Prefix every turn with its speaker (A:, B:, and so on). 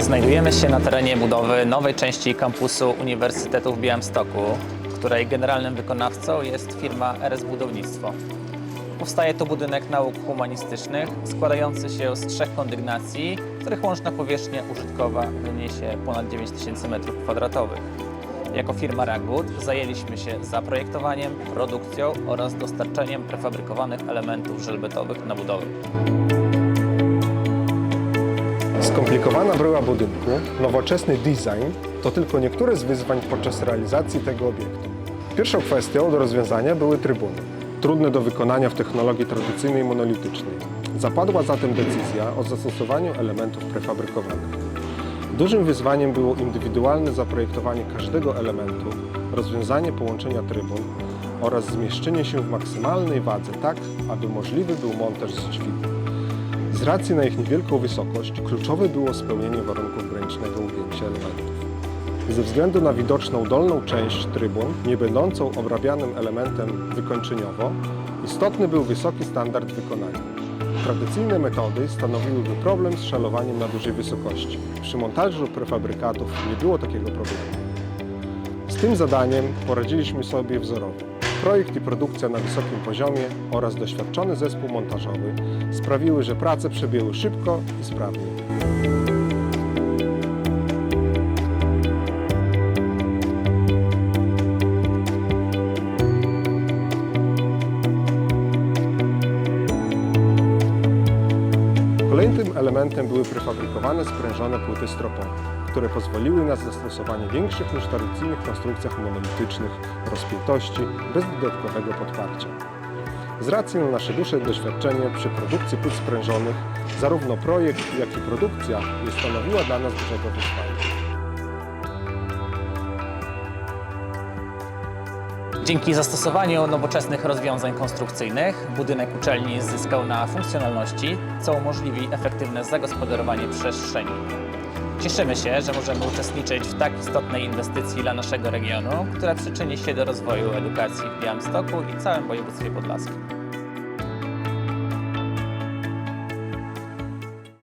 A: Znajdujemy się na terenie budowy nowej części kampusu Uniwersytetu w Białymstoku, której generalnym wykonawcą jest firma RS Budownictwo. Powstaje to budynek nauk humanistycznych składający się z trzech kondygnacji, których łączna powierzchnia użytkowa wyniesie ponad 9000 m2. Jako firma Ragwood zajęliśmy się zaprojektowaniem, produkcją oraz dostarczeniem prefabrykowanych elementów żelbetowych na budowę.
B: Skomplikowana bryła budynku, nowoczesny design to tylko niektóre z wyzwań podczas realizacji tego obiektu. Pierwszą kwestią do rozwiązania były trybuny, trudne do wykonania w technologii tradycyjnej monolitycznej. Zapadła zatem decyzja o zastosowaniu elementów prefabrykowanych. Dużym wyzwaniem było indywidualne zaprojektowanie każdego elementu, rozwiązanie połączenia trybun oraz zmieszczenie się w maksymalnej wadze tak, aby możliwy był montaż z dźwigni. Z racji na ich niewielką wysokość kluczowe było spełnienie warunków granicznego ugięcia elementów. Ze względu na widoczną dolną część trybun, nie będącą obrabianym elementem wykończeniowo, istotny był wysoki standard wykonania. Tradycyjne metody stanowiłyby problem z szalowaniem na dużej wysokości. Przy montażu prefabrykatów nie było takiego problemu. Z tym zadaniem poradziliśmy sobie wzorowo. Projekt i produkcja na wysokim poziomie oraz doświadczony zespół montażowy sprawiły, że prace przebiegły szybko i sprawnie. Kolejnym elementem były prefabrykowane sprężone płyty stropowe, które pozwoliły na zastosowanie większych niż tradycyjnych konstrukcjach monolitycznych rozpiętości bez dodatkowego podparcia. Z racji na nasze dłuższe doświadczenie przy produkcji płyt sprężonych, zarówno projekt, jak i produkcja nie stanowiła dla nas dużego wyzwania.
A: Dzięki zastosowaniu nowoczesnych rozwiązań konstrukcyjnych budynek uczelni zyskał na funkcjonalności, co umożliwi efektywne zagospodarowanie przestrzeni. Cieszymy się, że możemy uczestniczyć w tak istotnej inwestycji dla naszego regionu, która przyczyni się do rozwoju edukacji w Białymstoku i całym województwie podlaskim.